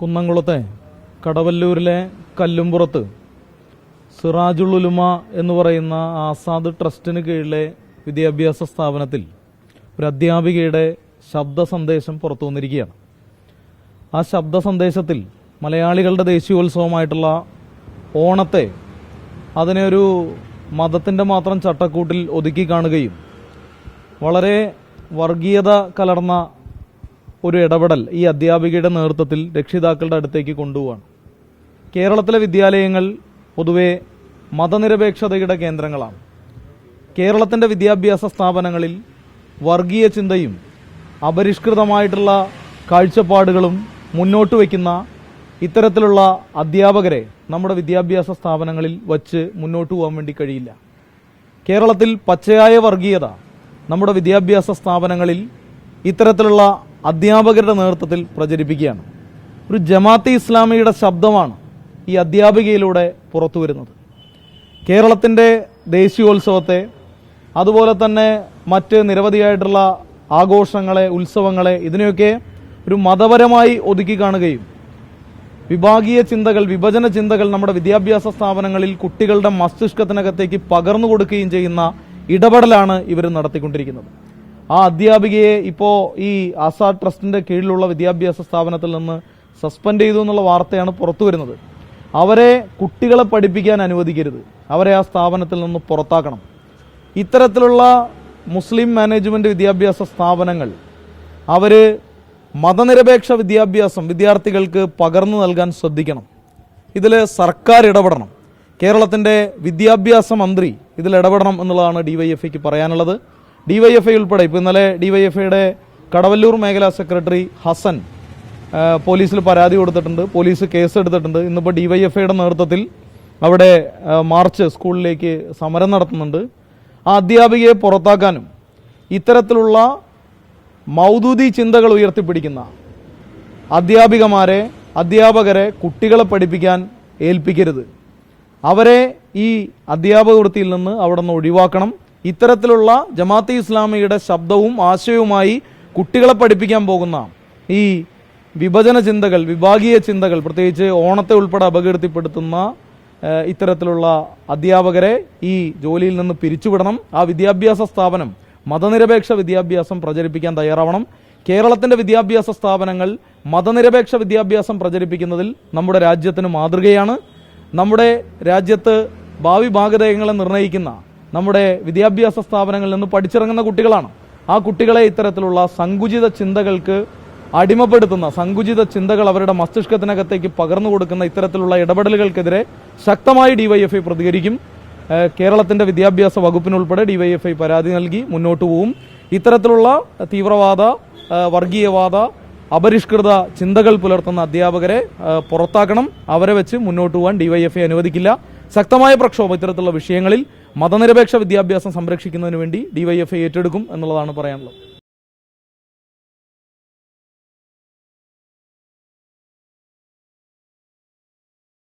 കുന്നംകുളത്തെ കടവല്ലൂരിലെ കല്ലുംപുറത്ത് സിറാജുൽ ഉലുമ എന്ന് പറയുന്ന ആസാദ് ട്രസ്റ്റിന് കീഴിലെ വിദ്യാഭ്യാസ സ്ഥാപനത്തിൽ ഒരു അധ്യാപികയുടെ ശബ്ദ സന്ദേശം പുറത്തു വന്നിരിക്കുകയാണ്. ആ ശബ്ദ സന്ദേശത്തിൽ മലയാളികളുടെ ദേശീയോത്സവമായിട്ടുള്ള ഓണത്തെ അതിനെ ഒരു മതത്തിന്റെ മാത്രം ചട്ടക്കൂട്ടിൽ ഒതുക്കി കാണുകയും വളരെ വർഗീയത കലർന്ന ഒരു ഇടപെടൽ ഈ അധ്യാപികയുടെ നേതൃത്വത്തിൽ രക്ഷിതാക്കളുടെ അടുത്തേക്ക് കൊണ്ടുപോവാണ്. കേരളത്തിലെ വിദ്യാലയങ്ങൾ പൊതുവെ മതനിരപേക്ഷതയുടെ കേന്ദ്രങ്ങളാണ്. കേരളത്തിന്റെ വിദ്യാഭ്യാസ സ്ഥാപനങ്ങളിൽ വർഗീയ ചിന്തയും അപരിഷ്കൃതമായിട്ടുള്ള കാഴ്ചപ്പാടുകളും മുന്നോട്ട് വയ്ക്കുന്ന ഇത്തരത്തിലുള്ള അധ്യാപകരെ നമ്മുടെ വിദ്യാഭ്യാസ സ്ഥാപനങ്ങളിൽ വച്ച് മുന്നോട്ട് പോകാൻ വേണ്ടി കഴിയില്ല. കേരളത്തിൽ പച്ചയായ വർഗീയത നമ്മുടെ വിദ്യാഭ്യാസ സ്ഥാപനങ്ങളിൽ ഇത്തരത്തിലുള്ള അധ്യാപകരുടെ നേതൃത്വത്തിൽ പ്രചരിപ്പിക്കുകയാണ്. ഒരു ജമാഅത്തെ ഇസ്ലാമിയുടെ ശബ്ദമാണ് ഈ അധ്യാപികയിലൂടെ പുറത്തു വരുന്നത് കേരളത്തിന്റെ ദേശീയോത്സവത്തെ അതുപോലെ തന്നെ മറ്റ് നിരവധിയായിട്ടുള്ള ആഘോഷങ്ങളെ ഉത്സവങ്ങളെ ഇതിനെയൊക്കെ ഒരു മതപരമായി ഒതുക്കി കാണുകയും വിഭാഗീയ ചിന്തകൾ വിഭജന ചിന്തകൾ നമ്മുടെ വിദ്യാഭ്യാസ സ്ഥാപനങ്ങളിൽ കുട്ടികളുടെ മസ്തിഷ്കത്തിനകത്തേക്ക് പകർന്നു കൊടുക്കുകയും ചെയ്യുന്ന ഇടപെടലാണ് ഇവർ നടത്തിക്കൊണ്ടിരിക്കുന്നത്. ആ അധ്യാപികയെ ഇപ്പോൾ ഈ ആസാദ് ട്രസ്റ്റിന്റെ കീഴിലുള്ള വിദ്യാഭ്യാസ സ്ഥാപനത്തിൽ നിന്ന് സസ്പെൻഡ് ചെയ്തു എന്നുള്ള വാർത്തയാണ് പുറത്തു വരുന്നത്. അവരെ കുട്ടികളെ പഠിപ്പിക്കാൻ അനുവദിക്കരുത്. അവരെ ആ സ്ഥാപനത്തിൽ നിന്ന് പുറത്താക്കണം. ഇത്തരത്തിലുള്ള മുസ്ലിം മാനേജ്മെന്റ് വിദ്യാഭ്യാസ സ്ഥാപനങ്ങൾ അവർ മതനിരപേക്ഷ വിദ്യാഭ്യാസം വിദ്യാർത്ഥികൾക്ക് പകർന്നു നൽകാൻ ശ്രദ്ധിക്കണം. ഇതിൽ സർക്കാർ ഇടപെടണം. കേരളത്തിന്റെ വിദ്യാഭ്യാസ മന്ത്രി ഇതിൽ ഇടപെടണം എന്നുള്ളതാണ് ഐക്ക് പറയാനുള്ളത്. ഡിവൈഎഫ്ഐ ഉൾപ്പെടെ ഇപ്പോൾ ഇന്നലെ ഡിവൈഎഫ്ഐയുടെ കടവല്ലൂർ മേഖലാ സെക്രട്ടറി ഹസൻ പോലീസിൽ പരാതി കൊടുത്തിട്ടുണ്ട് പോലീസ് കേസ് എടുത്തിട്ടുണ്ട്. ഇന്നിപ്പോൾ ഡിവൈഎഫ്ഐയുടെ നേതൃത്വത്തിൽ അവിടെ മാർച്ച് സ്കൂളിലേക്ക് സമരം നടത്തുന്നുണ്ട്. ആ അധ്യാപികയെ പുറത്താക്കാനും ഇത്തരത്തിലുള്ള മൗദൂദി ചിന്തകൾ ഉയർത്തിപ്പിടിക്കുന്ന അധ്യാപികമാരെ അധ്യാപകരെ കുട്ടികളെ പഠിപ്പിക്കാൻ ഏൽപ്പിക്കരുത്. അവരെ ഈ അധ്യാപക വൃത്തിയിൽ നിന്ന് അവിടെ നിന്ന് ഒഴിവാക്കണം. ഇത്തരത്തിലുള്ള ജമാഅത്തെ ഇസ്ലാമിയുടെ ശബ്ദവും ആശയവുമായി കുട്ടികളെ പഠിപ്പിക്കാൻ പോകുന്ന ഈ വിഭജന ചിന്തകൾ വിഭാഗീയ ചിന്തകൾ പ്രത്യേകിച്ച് ഓണത്തെ ഉൾപ്പെടെ അപകീർത്തിപ്പെടുത്തുന്ന ഇത്തരത്തിലുള്ള അധ്യാപകരെ ഈ ജോലിയിൽ നിന്ന് പിരിച്ചുവിടണം. ആ വിദ്യാഭ്യാസ സ്ഥാപനം മതനിരപേക്ഷ വിദ്യാഭ്യാസം പ്രചരിപ്പിക്കാൻ തയ്യാറാവണം. കേരളത്തിന്റെ വിദ്യാഭ്യാസ സ്ഥാപനങ്ങൾ മതനിരപേക്ഷ വിദ്യാഭ്യാസം പ്രചരിപ്പിക്കുന്നതിൽ നമ്മുടെ രാജ്യത്തിന് മാതൃകയാണ്. നമ്മുടെ രാജ്യത്ത് ഭാവി ഭാഗധേയങ്ങളെ നിർണയിക്കുന്ന നമ്മുടെ വിദ്യാഭ്യാസ സ്ഥാപനങ്ങളിൽ നിന്ന് പഠിച്ചിറങ്ങുന്ന കുട്ടികളാണ്. ആ കുട്ടികളെ ഇത്തരത്തിലുള്ള സങ്കുചിത ചിന്തകൾക്ക് അടിമപ്പെടുത്തുന്ന സങ്കുചിത ചിന്തകൾ അവരുടെ മസ്തിഷ്കത്തിനകത്തേക്ക് പകർന്നു കൊടുക്കുന്ന ഇത്തരത്തിലുള്ള ഇടപെടലുകൾക്കെതിരെ ശക്തമായി ഡിവൈഎഫ്ഐ പ്രതികരിക്കും. കേരളത്തിന്റെ വിദ്യാഭ്യാസ വകുപ്പിനുൾപ്പെടെ ഡിവൈഎഫ്ഐ പരാതി നൽകി മുന്നോട്ട് പോവും. ഇത്തരത്തിലുള്ള തീവ്രവാദ വർഗീയവാദ അപരിഷ്കൃത ചിന്തകൾ പുലർത്തുന്ന അധ്യാപകരെ പുറത്താക്കണം. അവരെ വെച്ച് മുന്നോട്ട് പോകാൻ ഡിവൈഎഫ്ഐ അനുവദിക്കില്ല. ശക്തമായ പ്രക്ഷോഭം ഇത്തരത്തിലുള്ള വിഷയങ്ങളിൽ മതനിരപേക്ഷ വിദ്യാഭ്യാസം സംരക്ഷിക്കുന്നതിന് വേണ്ടി ഡിവൈഎഫ്ഐ ഏറ്റെടുക്കും എന്നുള്ളതാണ് പറയാനുള്ളത്.